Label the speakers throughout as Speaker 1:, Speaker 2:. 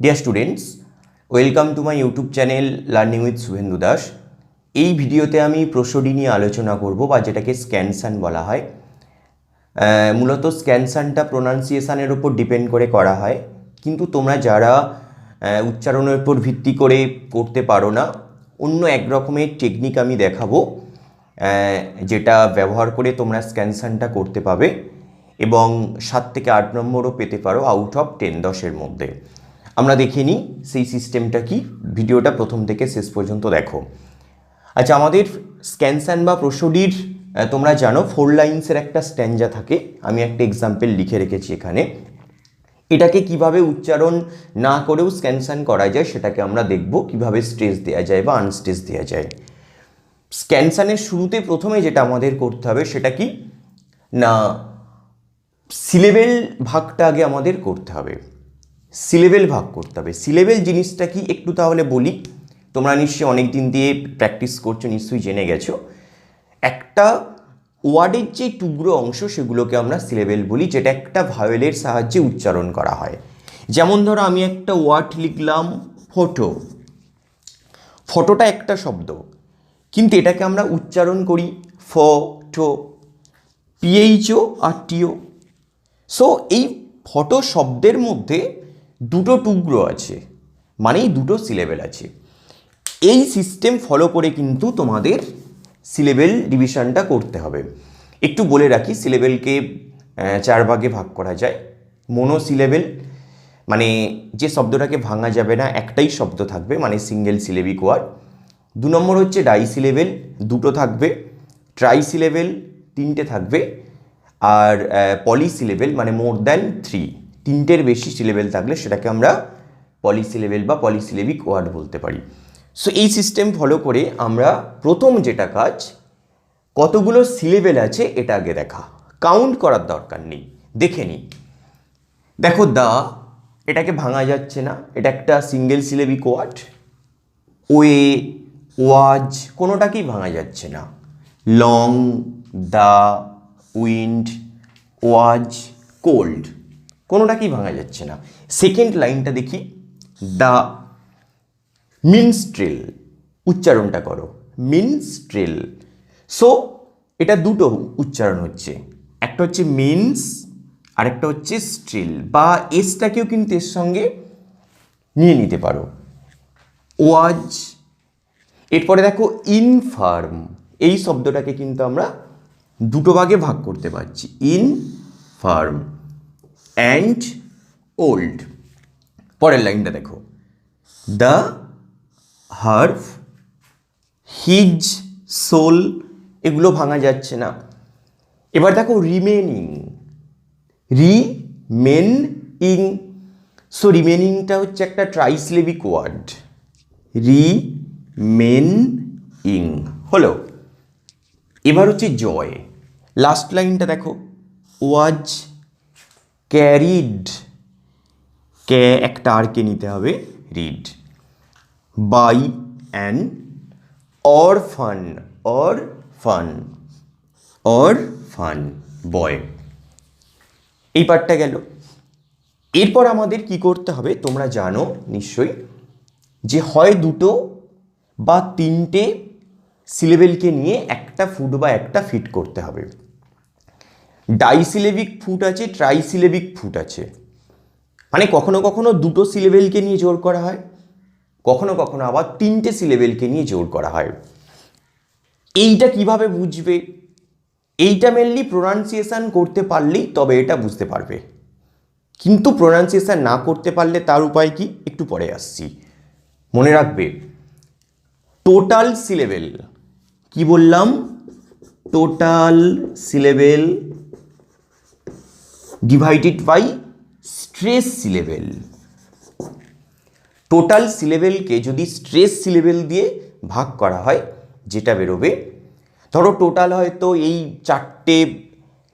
Speaker 1: Dear students welcome to my YouTube channel learning with Subhendu Das এই ভিডিওতে আমি প্রসডি নিয়ে আলোচনা করব বা যেটাকে স্ক্যানসান বলা হয়। মূলত স্ক্যানসানটা প্রোনাউন্সিয়েশনের ওপর ডিপেন্ড করে করা হয়। কিন্তু তোমরা যারা উচ্চারণের উপর ভিত্তি করে করতে পারো না, অন্য এক রকমের টেকনিক আমি দেখাবো যেটা ব্যবহার করে তোমরা স্ক্যানসানটা করতে পাবে এবং সাত থেকে আট নম্বরও পেতে পারো আউট অফ টেন দশের মধ্যে। আমরা দেখে নিই সেই সিস্টেমটা কি। ভিডিওটা প্রথম থেকে শেষ পর্যন্ত দেখো। আচ্ছা আমাদের স্ক্যানসান বা প্রসডির তোমরা জানো ফোর লাইন্সের একটা স্ট্যান্ডা থাকে। আমি একটা এক্সাম্পল লিখে রেখেছি এখানে। এটাকে কীভাবে উচ্চারণ না করেও স্ক্যানসান করা যায়, সেটাকে আমরা দেখব কীভাবে স্ট্রেস দেওয়া যায় বা আনস্ট্রেস দেওয়া যায়। স্ক্যানসানের শুরুতে প্রথমে যেটা আমাদের করতে হবে, সেটা কি? না সিলেবেল ভাগটা আগে আমাদের করতে হবে। সিলেবেল ভাগ করতে হবে। সিলেবেল জিনিসটা কি? একটু তাহলে বলি। তোমরা নিশ্চয়ই অনেক দিন দিয়ে প্র্যাকটিস করছ, নিশ্চয়ই জেনে গেছো। একটা ওয়ার্ডের যে টুকরো অংশ, সেগুলোকে আমরা সিলেবেল বলি, যেটা একটা ভায়োলের সাহায্যে উচ্চারণ করা হয়। যেমন ধরো, আমি একটা ওয়ার্ড লিখলাম, ফটো। ফটোটা একটা শব্দ, কিন্তু এটাকে আমরা উচ্চারণ করি ফ টো পিএইচও আর টিও সো এই ফটো শব্দের মধ্যে দুটো টুকরো আছে, মানেই দুটো সিলেবেল আছে। এই সিস্টেম ফলো করে কিন্তু তোমাদের সিলেবেল ডিভিশনটা করতে হবে। একটু বলে রাখি সিলেবেলকে চার ভাগে ভাগ করা যায়। মোনো সিলেবেল মানে যে শব্দটাকে ভাঙা যাবে না, একটাই শব্দ থাকবে মানে সিঙ্গেল সিলেবিক ওয়ার্ড দু নম্বর হচ্ছে ডাই সিলেবেল দুটো থাকবে। ট্রাই সিলেবেল তিনটে থাকবে। আর পলি সিলেবেল মানে মোর দ্যান থ্রি তিনটের বেশি সিলেবেল থাকলে সেটাকে আমরা পলি সিলেবেল বা পলিসিলেবিক ওয়ার্ড বলতে পারি। সো এই সিস্টেম ফলো করে আমরা প্রথম যেটা কাজ, কতগুলো সিলেবেল আছে এটা আগে দেখা। কাউন্ট করার দরকার নেই, দেখে নিই। দেখো, দা, এটাকে ভাঙা যাচ্ছে না, এটা একটা single syllabic word way was, কোনোটাকেই ভাঙা যাচ্ছে না। Long, the, wind, was, cold. কোনোটাকেই ভাঙা যাচ্ছে না। সেকেন্ড লাইনটা দেখি দা মিনস্ট্রেল উচ্চারণটা করো মিনস্ট্রেল সো এটা দুটো উচ্চারণ হচ্ছে, একটা হচ্ছে মিন্স আরেকটা হচ্ছে স্ট্রিল বা এসটাকেও কিন্তু এর সঙ্গে নিয়ে নিতে পারো। ওয়াজ, এরপরে দেখো ইনফার্ম এই শব্দটাকে কিন্তু আমরা দুটো ভাগে ভাগ করতে পারছি ইন ফার্ম অ্যান্ড ওল্ড পরের লাইনটা দেখো। দ্য হার্ভ হিজ সোল এগুলো ভাঙা যাচ্ছে না। এবার দেখো রিমেনিং রিমেন ইং সো রিমেনিংটা হচ্ছে একটা ট্রাইসলেবিক ওয়ার্ড রিমেন ইং হলো, এবার হচ্ছে জয়। লাস্ট লাইনটা দেখো। ওয়াজ ক্যারিড কে একটা আরকে নিতে হবে। Read by an or fun or fun or fun boy এই পার্টটা গেল। এরপর আমাদের কি করতে হবে তোমরা জানো নিশ্চয়ই, যে হয় দুটো বা তিনটে সিলেবেলকে নিয়ে একটা ফুট বা একটা ফিট করতে হবে। ডাইসিলেবিক ফুট আছে ট্রাইসিলেবিক ফুট আছে। মানে কখনো কখনো দুটো সিলেবেলকে নিয়ে জোর করা হয়, কখনো কখনো আবার তিনটে সিলেবেলকে নিয়ে জোর করা হয়। এইটা কীভাবে বুঝবে? এইটা মেনলি প্রোনাউন্সিয়েশন করতে পারলেই তবে এটা বুঝতে পারবে। কিন্তু প্রোনাউন্সিয়েশন না করতে পারলে তার উপায় কি? একটু পরে আসছি। মনে রাখবে টোটাল সিলেবেল কি বললাম? Total syllable divided by stress syllable total সিলেবেলকে যদি স্ট্রেস সিলেবেল দিয়ে ভাগ করা হয়, যেটা বেরোবে, ধরো টোটাল হয়তো এই চারটে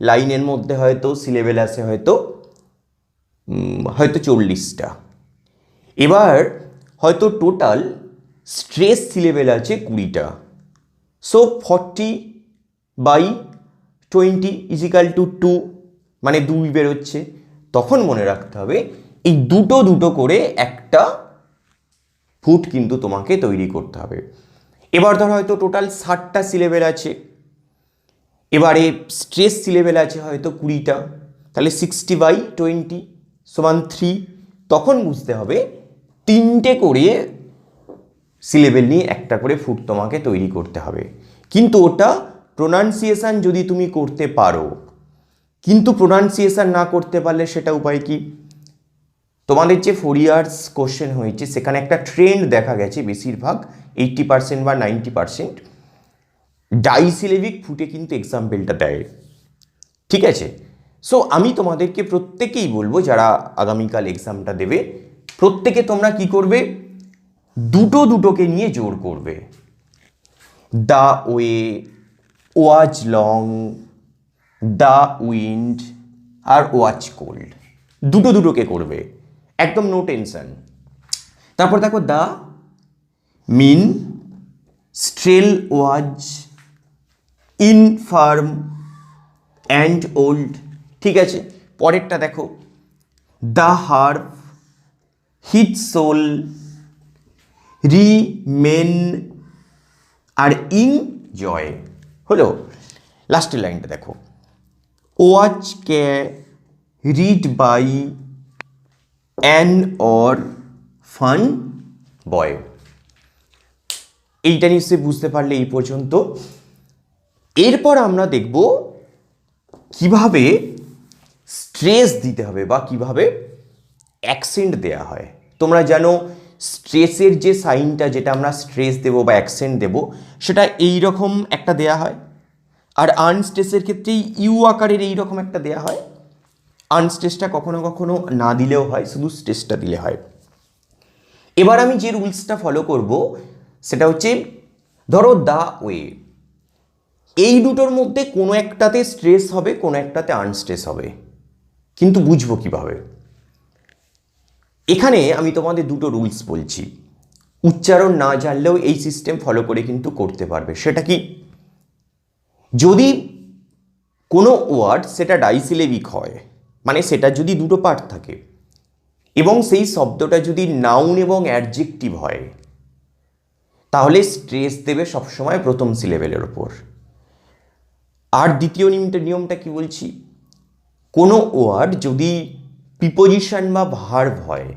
Speaker 1: লাইনের মধ্যে হয়তো সিলেবেল আছে হয়তো হয়তো চল্লিশটা। এবার হয়তো টোটাল স্ট্রেস সিলেবেল আছে কুড়িটা। So forty by twenty is equal two two মানে দুই বেরোচ্ছে। তখন মনে রাখতে হবে, এই দুটো দুটো করে একটা ফুট কিন্তু তোমাকে তৈরি করতে হবে। এবার ধর হয়তো টোটাল ষাটটা সিলেবেল আছে। এবারে স্ট্রেস সিলেবেল আছে হয়তো কুড়িটা। তাহলে সিক্সটি বাই টোয়েন্টি সমান থ্রি তখন বুঝতে হবে, তিনটে করে সিলেবেল নিয়ে একটা করে ফুট তোমাকে তৈরি করতে হবে। কিন্তু ওটা প্রোনাউন্সিয়েশন যদি তুমি করতে পারো কিন্তু প্রোনাউন্সিয়েশন না করতে পারলে সেটা উপায় কি? তোমাদের যে ফোর ইয়ার্স কোশ্চেন হয়েছে, সেখানে একটা ট্রেন্ড দেখা গেছে বেশিরভাগ এইট্টি পার্সেন্ট বা নাইনটি পার্সেন্ট ডাইসিলেভিক ফুটে কিন্তু এক্সাম্পলটা দেয়। ঠিক আছে? সো আমি তোমাদেরকে প্রত্যেকেই বলব, যারা আগামীকাল এক্সামটা দেবে, প্রত্যেকে তোমরা কি করবে? দুটো দুটোকে নিয়ে জোর করবে। The way watch long the wind R watch cold. দুটো দুটোকে করবে। একদম নো টেনশন তারপর দেখো the mean stroll was inform and old. ঠিক আছে? পরেরটা দেখো। The herb heat soul remain R in joy হলো, লাস্টের লাইনটা দেখো। Watch K read by an or fun boy এইটা নিশ্চয়ই বুঝতে পারলে এই পর্যন্ত। এরপর আমরা দেখব কীভাবে স্ট্রেস দিতে হবে বা কীভাবে অ্যাকসেন্ট দেয়া হয়। তোমরা জানো স্ট্রেসের যে সাইনটা যেটা আমরা স্ট্রেস দেবো বা অ্যাকসেন্ট দেবো, সেটা এই রকম একটা দেয়া হয়। আর আনস্ট্রেসের ক্ষেত্রে ইউ আকারের এই রকম একটা দেয়া হয়। আনস্ট্রেসটা কখনো কখনো না দিলেও হয়, শুধু স্টেসটা দিলে হয়। এবার আমি যে রুলসটা ফলো করব, সেটা হচ্ছে ধরো দা ওয়ে। এই দুটোর মধ্যে কোনো একটাতে স্ট্রেস হবে, কোনো একটাতে আনস্ট্রেস হবে। কিন্তু বুঝব কীভাবে? এখানে আমি তোমাদের দুটো রুলস বলছি। উচ্চারণ না জানলেও এই সিস্টেম ফলো করে কিন্তু করতে পারবে। সেটা কি? যদি কোনো ওয়ার্ড সেটা ডাইসিলেবিক হয় মানে সেটা যদি দুটো পার্ট থাকে, এবং সেই শব্দটা যদি নাউন এবং অ্যাডজেক্টিভ হয়, তাহলে স্ট্রেস দেবে সবসময় প্রথম সিলেবেলের ওপর। আর দ্বিতীয় নিয়মটা নিয়মটা কি বলছি? কোনো ওয়ার্ড যদি প্রিপোজিশন বা ভার্ভ হয়,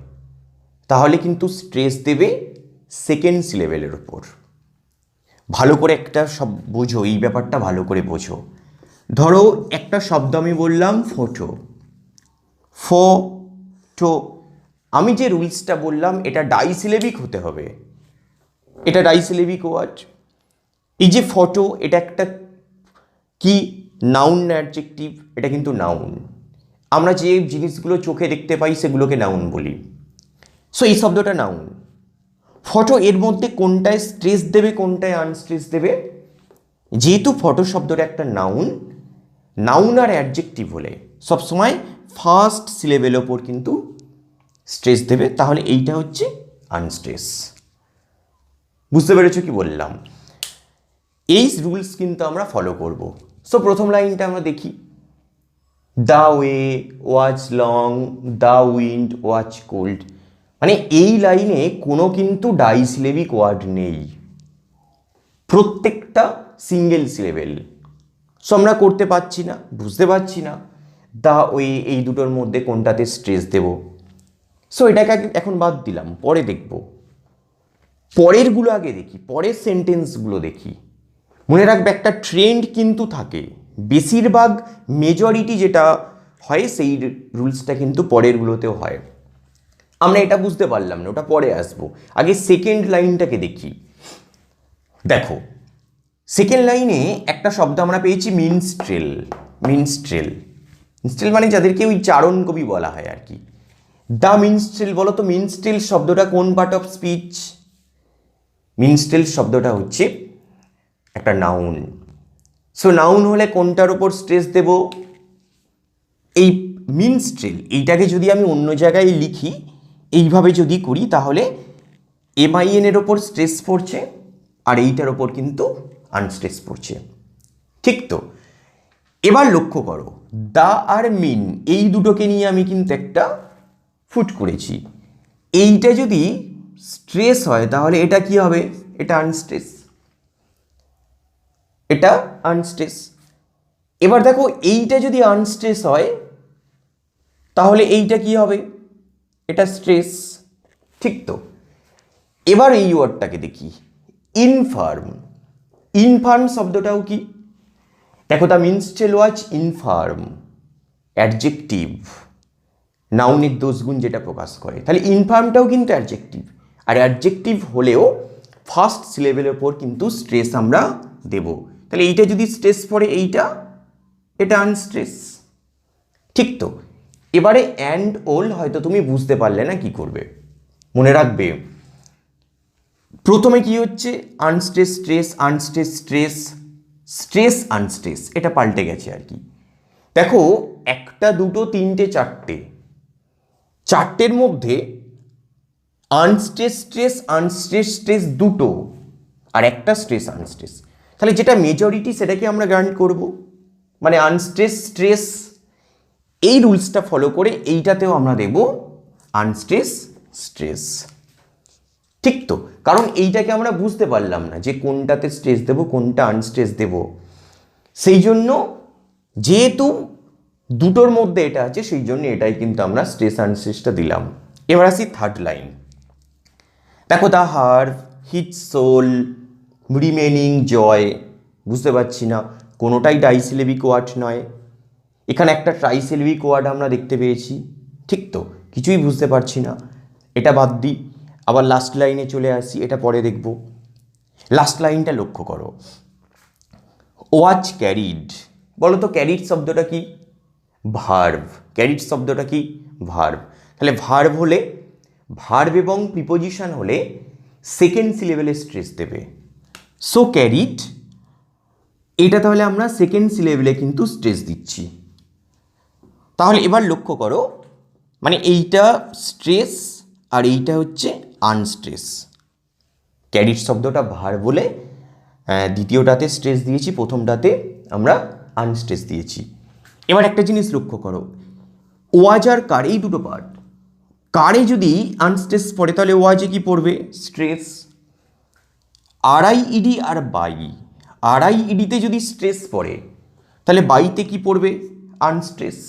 Speaker 1: তাহলে কিন্তু স্ট্রেস দেবে সেকেন্ড সিলেবেলের ওপর। ভালো করে একটা সব বোঝো, এই ব্যাপারটা ভালো করে বোঝো। ধরো একটা শব্দ আমি বললাম ফোটো। ফোটো। আমি যে রুলসটা বললাম, এটা ডাইসিলেবিক হতে হবে। এটা ডাইসিলেবিক ওয়ার্ড। এই যে ফটো, এটা একটা কি? নাউন অ্যাডজেক্টিভ, এটা কিন্তু নাউন। আমরা যে জিনিসগুলো চোখে দেখতে পাই, সেগুলোকে নাউন বলি। সো এই শব্দটা নাউন। ফটো এর মধ্যে কোনটায় স্ট্রেস দেবে, কোনটায় আনস্ট্রেস দেবে? যেহেতু ফটো শব্দটা একটা নাউন নাউন আর অ্যাডজেক্টিভ হলে সবসময় ফার্স্ট সিলেবেল ওপর কিন্তু স্ট্রেস দেবে, তাহলে এইটা হচ্ছে আনস্ট্রেস বুঝতে পেরেছ কি বললাম? এই রুলস কিন্তু আমরা ফলো করব। সো প্রথম লাইনটা আমরা দেখি। The way was long the wind was cold মানে এই লাইনে কোনো কিন্তু ডাইসিলেবিক ওয়ার্ড নেই। প্রত্যেকটা সিঙ্গেল সিলেবেল সো আমরা করতে পারছি না, বুঝতে পারছি না। দা ওই, এই দুটোর মধ্যে কোনটাতে স্ট্রেস দেব? সো এটাকে এখন বাদ দিলাম, পরে দেখব। পরেরগুলো আগে দেখি, পরের সেন্টেন্সগুলো দেখি। মনে রাখবে, একটা ট্রেন্ড কিন্তু থাকে। বেশিরভাগ মেজরিটি যেটা হয়, সেই রুলসটা কিন্তু পরেরগুলোতেও হয়। আমরা এটা বুঝতে পারলাম না, ওটা পরে আসব। আগে সেকেন্ড লাইনটাকে দেখি। দেখো সেকেন্ড লাইনে একটা শব্দ আমরা পেয়েছি মিনস্ট্রেল মিনস্ট্রেল মিনস্ট্রেল মানে যাদেরকে ওই চারণ কবি বলা হয় আর কি। দ্য মিনস্ট্রেল বলো তো মিনস্ট্রেল শব্দটা কোন পার্ট অফ স্পিচ মিনস্ট্রেল শব্দটা হচ্ছে একটা নাউন সো নাউন হলে কোনটার ওপর স্ট্রেস দেব? এই মিনস্ট্রেল এইটাকে যদি আমি অন্য জায়গায় লিখি এইভাবে যদি করি, তাহলে এমআইএন এর ওপর স্ট্রেস পড়ছে আর এইটার ওপর কিন্তু আনস্ট্রেস পড়ছে। ঠিক তো? এবার লক্ষ্য করো, দা আর মিন এই দুটোকে নিয়ে আমি কিন্তু একটা ফুট করেছি। এইটা যদি স্ট্রেস হয়, তাহলে এটা কি হবে? এটা আনস্ট্রেস এটা আনস্ট্রেস এবার দেখো, এইটা যদি আনস্ট্রেস হয়, তাহলে এইটা কি হবে? এটা স্ট্রেস ঠিক তো? এবার এই ওয়ার্ডটাকে দেখি। ইনফার্ম ইনফার্ম শব্দটাও কি? দেখো the minstrel was infirm adjective নাউনের দোষগুণ যেটা প্রকাশ করে। তাহলে ইনফার্মটাও কিন্তু অ্যাডজেক্টিভ আর অ্যাডজেক্টিভ হলেও ফার্স্ট সিলেবেলের ওপর কিন্তু স্ট্রেস আমরা দেব। তাহলে এইটা যদি স্ট্রেস পড়ে এইটা, এটা আনস্ট্রেস ঠিক তো? এবারে অ্যান্ড ওল হয়তো তুমি বুঝতে পারলে না কি করবে। মনে রাখবে। প্রথমে কি হচ্ছে? Unstress stress unstress stress stress, unstress, এটা পাল্টে গেছে আর কি। দেখো, একটা, দুটো, তিনটে, চারটে। চারটের মধ্যে আনস্ট্রেস স্ট্রেস আনস্ট্রেস স্ট্রেস দুটো, আর একটা স্ট্রেস আনস্ট্রেস তাহলে যেটা মেজরিটি সেটাকে আমরা গ্রান্ট করব। মানে আনস্ট্রেস স্ট্রেস এই রুলসটা ফলো করে এইটাতেও আমরা দেব আনস্ট্রেস স্ট্রেস। ঠিক তো? কারণ এইটাকে আমরা বুঝতে পারলাম না যে কোনটাতে স্ট্রেস দেব, কোনটা আনস্ট্রেস দেব। সেই জন্য যেহেতু দুটোর মধ্যে এটা আছে সেই জন্য এটাই কিন্তু আমরা স্ট্রেস আনস্ট্রেসটা দিলাম। এবার আসি থার্ড লাইন দেখো the her hit soul remaining joy বুঝতে পারছি না, কোনোটাই ডাইসিলেবিক ওয়ার্ড নয়। এখানে একটা ট্রাইসিলেবিক কোয়াড আমরা দেখতে পেয়েছি। ঠিক তো? কিছুই বুঝতে পারছি না। এটা বাদ দিই আবার লাস্ট লাইনে চলে আসি, এটা পরে দেখব। লাস্ট লাইনটা লক্ষ্য করো। ওয়াচ ক্যারিড বলো তো ক্যারিড শব্দটা কি? ভার্ভ ক্যারিড শব্দটা কি? ভার্ভ তাহলে ভার্ভ হলে ভার্ভ এবং প্রিপোজিশন হলে সেকেন্ড সিলেবেলে স্ট্রেস দেবে। সো ক্যারিড এটা তাহলে আমরা সেকেন্ড সিলেবেলে কিন্তু স্ট্রেস দিচ্ছি। তাহলে এবার লক্ষ্য করো মানে এইটা স্ট্রেস আর এইটা হচ্ছে আনস্ট্রেস ক্যারিড শব্দটা ভার বলে দ্বিতীয়টাতে স্ট্রেস দিয়েছি, প্রথমটাতে আমরা আনস্ট্রেস দিয়েছি। এবার একটা জিনিস লক্ষ্য করো, ওয়াজ আর কার, এই দুটো পার্ট কারে যদি আনস্ট্রেস পড়ে, তাহলে ওয়াজে কি পড়বে? স্ট্রেস আড়াই ইডি আর বাই। আড়াই ইডিতে যদি স্ট্রেস পড়ে, তাহলে বাইতে কি পড়বে? আনস্ট্রেস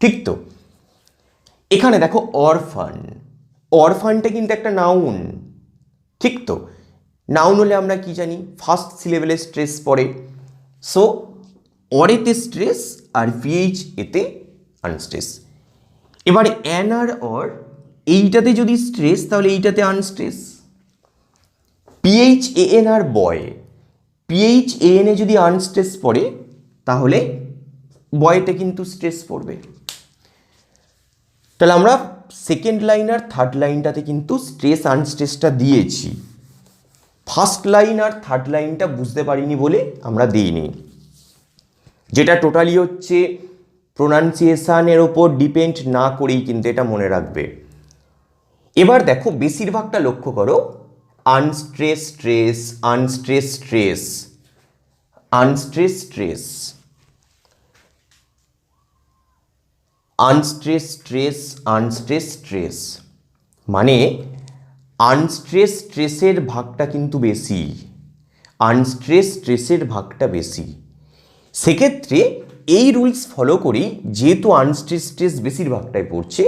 Speaker 1: ঠিক তো? এখানে দেখো অরফান অরফানটা কিন্তু একটা নাউন ঠিক তো? নাউন হলে আমরা কি জানি? ফার্স্ট সিলেবেলে স্ট্রেস পড়ে। সো অরেতে স্ট্রেস আর ভিএইচ এতে আনস্ট্রেস এবার অ্যান আর অর এইটাতে যদি স্ট্রেস তাহলে এইটাতে আনস্ট্রেস পিএইচ এএন আর বয় পিএইচ এ যদি আনস্ট্রেস পড়ে, তাহলে বয়েতে কিন্তু স্ট্রেস পড়বে। তাহলে আমরা সেকেন্ড লাইন আর থার্ড লাইনটাতে কিন্তু স্ট্রেস আনস্ট্রেসটা দিয়েছি। ফার্স্ট লাইন আর থার্ড লাইনটা বুঝতে পারিনি বলে আমরা দিইনি। যেটা টোটালি হচ্ছে প্রোনাউন্সিয়েশানের ওপর ডিপেন্ড না করেই কিন্তু এটা মনে রাখবে। এবার দেখো বেশিরভাগটা লক্ষ্য করো। Unstress stress unstress stress unstress stress unstress stress unstress stress মানে আনস্ট্রেস স্ট্রেসের ভাগটা কিন্তু বেশি। আনস্ট্রেস স্ট্রেসের ভাগটা বেশি। সেক্ষেত্রে এই রুলস ফলো করি, যেহেতু আনস্ট্রেস স্ট্রেস বেশিরভাগটাই পড়ছে,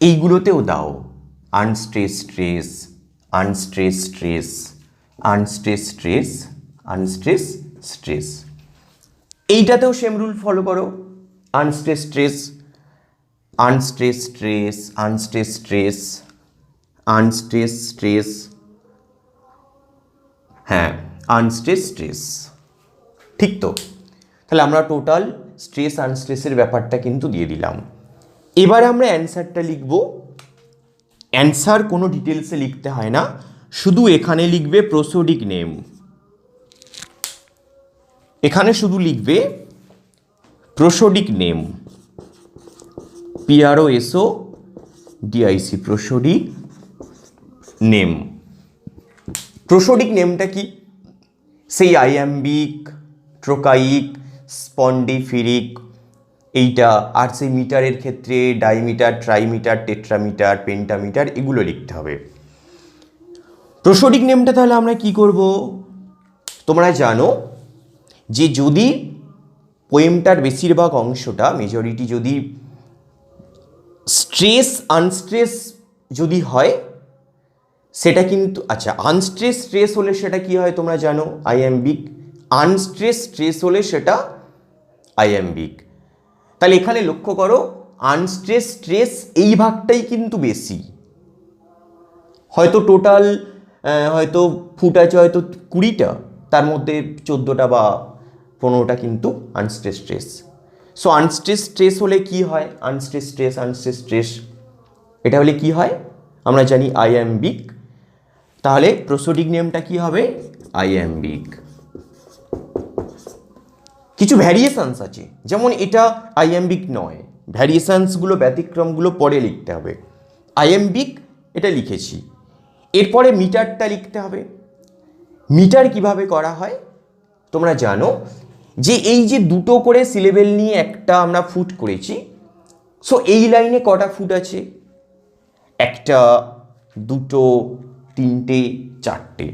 Speaker 1: এইগুলোতেও দাও। Unstress stress unstress stress unstress stress unstress stress এইটাতেও same rule follow করো। Unstress stress unstress stress unstress stress unstress stress হ্যাঁ আনস্ট্রেস স্ট্রেস। ঠিক তো? তাহলে আমরা টোটাল স্ট্রেস আনস্ট্রেসের ব্যাপারটা কিন্তু দিয়ে দিলাম। এবারে আমরা অ্যান্সারটা লিখব। অ্যান্সার কোনো ডিটেলসে লিখতে হয় না, শুধু এখানে লিখবে প্রসোডিক নেম। এখানে শুধু লিখবে prosodic name. PRO SO DIC prosodic name prosodic নেমটা কি? সেই আইয়াম্বিক ট্রোকাইক স্পন্ডিফিরিক এইটা আর সেই মিটারের ক্ষেত্রে ডাইমিটার ট্রাইমিটার টেট্রামিটার পেন্টামিটার এগুলো লিখতে হবে। প্রসডিক নেমটা তাহলে আমরা কি করব? তোমরা জানো যে যদি পোয়েমটার বেশিরভাগ অংশটা মেজরিটি যদি স্ট্রেস, আনস্ট্রেস যদি হয়, সেটা কিন্তু আচ্ছা আনস্ট্রেস স্ট্রেস হলে সেটা কি হয় তোমরা জানো? Iamb iambic. আনস্ট্রেস স্ট্রেস হলে সেটা আই এম আইএমবিক। তাহলে এখানে লক্ষ্য করো, আনস্ট্রেস স্ট্রেস এই ভাগটাই কিন্তু বেশি। হয়তো টোটাল হয়তো ফুট আছে হয়তো কুড়িটা, তার মধ্যে চোদ্দোটা বা পনেরোটা কিন্তু unstress stress. So unstress stress হলে কি হয়? আনস্ট্রেস স্ট্রেস আনস্ট্রেস স্ট্রেস এটা হলে কি হয়? আমরা জানি আইএমবিক তাহলে প্রসোডিক নেমটা কি হবে? আইএমবিক কিছু ভ্যারিয়েশানস আছে। যেমন এটা আইএমবিক নয়। ভ্যারিয়েশানসগুলো ব্যতিক্রমগুলো পরে লিখতে হবে। আইএমবিক এটা লিখেছি। এরপরে মিটারটা লিখতে হবে। মিটার কীভাবে করা হয়? তোমরা জানো যে এই যে দুটো করে সিলেবেল নিয়ে একটা আমরা ফুট করেছি সো এই লাইনে কটা ফুট আছে? একটা, দুটো, তিনটে, চারটে।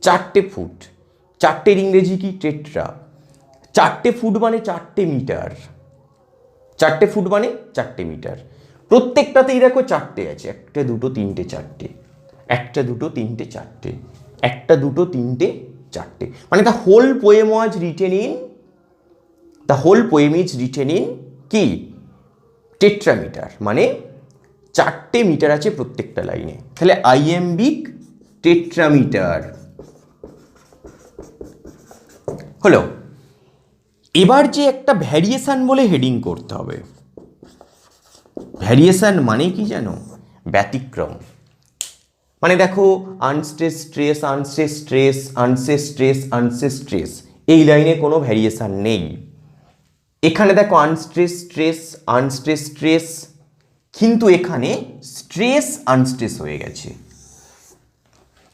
Speaker 1: চারটে ফুট চারটের ইংরেজি কি? টেট্রা চারটে ফুট মানে চারটে মিটার চারটে ফুট মানে চারটে মিটার প্রত্যেকটাতেই দেখো চারটে আছে। একটা, দুটো, তিনটে, চারটে। একটা, দুটো, তিনটে, চারটে। একটা, দুটো, তিনটে, চারটে। মানে the whole poem was written in the whole poem is written in কি টেট্রামিটার মানে চারটে মিটার আছে প্রত্যেকটা লাইনে তাহলে আইএমবিক টেট্রামিটার হলো, এবার যে একটা ভ্যারিয়েশান বলে হেডিং করতে হবে। ভ্যারিয়েশান মানে কি জানো? ব্যতিক্রম। মানে দেখো unstress stress unstress stress আনসেস stress আনসেস stress এই লাইনে কোনো ভ্যারিয়েশান নেই। এখানে দেখো আনস্ট্রেস স্ট্রেস আনস্ট্রেস স্ট্রেস কিন্তু এখানে স্ট্রেস আনস্ট্রেস হয়ে গেছে।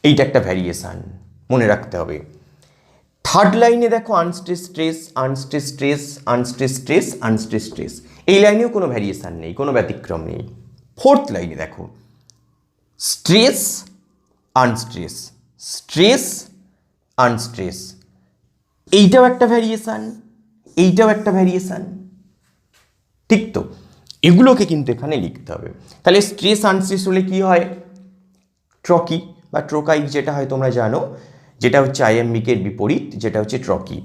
Speaker 1: এইটা একটা ভ্যারিয়েশান মনে রাখতে হবে। থার্ড লাইনে দেখো unstress stress unstress stress unstress stress unstress stress এই লাইনেও কোনো ভ্যারিয়েশান নেই, কোনো ব্যতিক্রম নেই। ফোর্থ লাইনে দেখো স্ট্রেস আনস্ট্রেস স্ট্রেস আনস্ট্রেস এইটাও একটা ভ্যারিয়েশান এইটাও একটা ভ্যারিয়েশান ঠিক তো? এগুলোকে কিন্তু এখানে লিখতে হবে। তাহলে স্ট্রেস আনস্ট্রেস হলে কি হয়? ট্রকি বা ট্রোকাইক যেটা হয় তোমরা জানো, যেটা হচ্ছে আইএমবিকের বিপরীত, যেটা হচ্ছে ট্রকি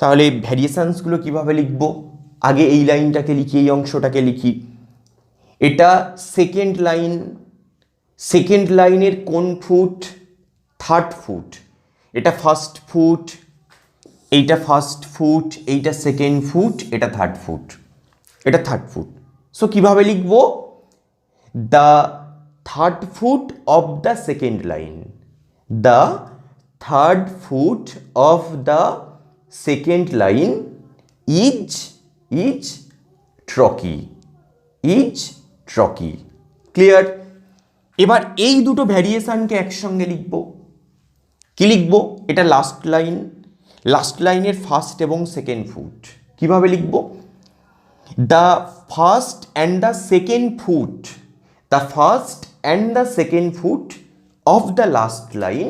Speaker 1: তাহলে ভ্যারিয়েশানসগুলো কীভাবে লিখব? আগে এই লাইনটাকে লিখি, এই অংশটাকে লিখি। এটা সেকেন্ড লাইন সেকেন্ড লাইনের কোন ফুট থার্ড ফুট এটা ফার্স্ট ফুট এইটা ফার্স্ট ফুট এইটা সেকেন্ড ফুট এটা থার্ড ফুট এটা থার্ড ফুট সো কীভাবে লিখব? The third foot of the second line the third foot of the second line is is trochee is trochee clear এবার এই দুটো ভ্যারিয়েশানকে একসঙ্গে লিখব। কি লিখব? এটা লাস্ট লাইন লাস্ট লাইনের ফার্স্ট এবং সেকেন্ড ফুট কীভাবে লিখব? The first and the second foot the first and the second foot of the last line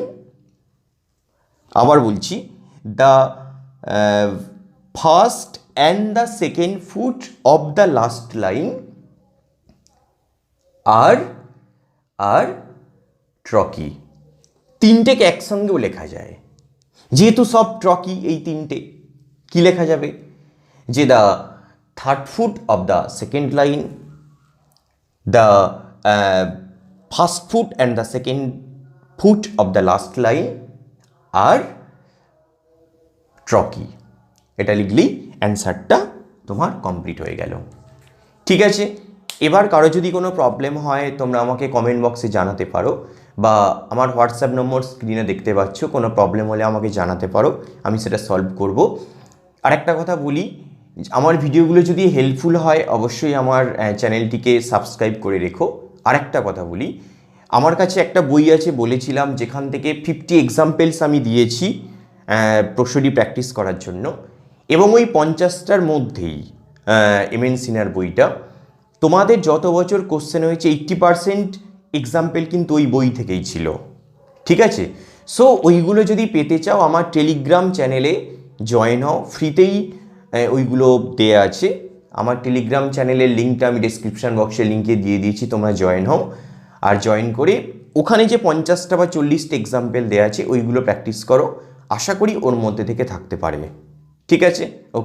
Speaker 1: আবার বলছি the first and the second foot of the last line আর আর trochee তিনটেকে একসঙ্গেও লেখা যায়। যেহেতু সব ট্রকি এই তিনটে, কি লেখা যাবে? যে the third foot of the second line the first foot and the second foot of the last line R trochee. এটা লিখলেই অ্যান্সারটা তোমার কমপ্লিট হয়ে গেল। ঠিক আছে? এবার কারও যদি কোনো প্রবলেম হয়, তোমরা আমাকে কমেন্ট বক্সে জানাতে পারো। বা আমার হোয়াটসঅ্যাপ নম্বর স্ক্রিনে দেখতে পাচ্ছ, কোনো প্রবলেম হলে আমাকে জানাতে পারো, আমি সেটা সলভ করব। আর একটা কথা বলি, আমার ভিডিওগুলো যদি হেল্পফুল হয়, অবশ্যই আমার চ্যানেলটিকে সাবস্ক্রাইব করে রেখো। আরেকটা কথা বলি, আমার কাছে একটা বই আছে, বলেছিলাম, যেখান থেকে ফিফটি এক্সাম্পলস আমি দিয়েছি প্রসডি প্র্যাকটিস করার জন্য। এবং ওই পঞ্চাশটার মধ্যেই এমএন সিনার বইটা। তোমাদের যত বছর কোশ্চেন হয়েছে এইট্টি পারসেন্ট এক্সাম্পল কিন্তু ওই বই থেকেই ছিল। ঠিক আছে? সো ওইগুলো যদি পেতে চাও, আমার টেলিগ্রাম চ্যানেলে জয়েন হও। ফ্রিতেই ওইগুলো দেয়া আছে। আমার টেলিগ্রাম চ্যানেলের লিঙ্কটা আমি ডিসক্রিপশান বক্সের লিঙ্কে দিয়ে দিয়েছি, তোমরা জয়েন হও। আর জয়েন করে ওখানে যে পঞ্চাশটা বা চল্লিশটা এক্সাম্পল দেওয়া আছে, ওইগুলো প্র্যাকটিস করো। আশা করি ওর মধ্যে থেকে থাকতে পারবে। ঠিক আছে? ওকে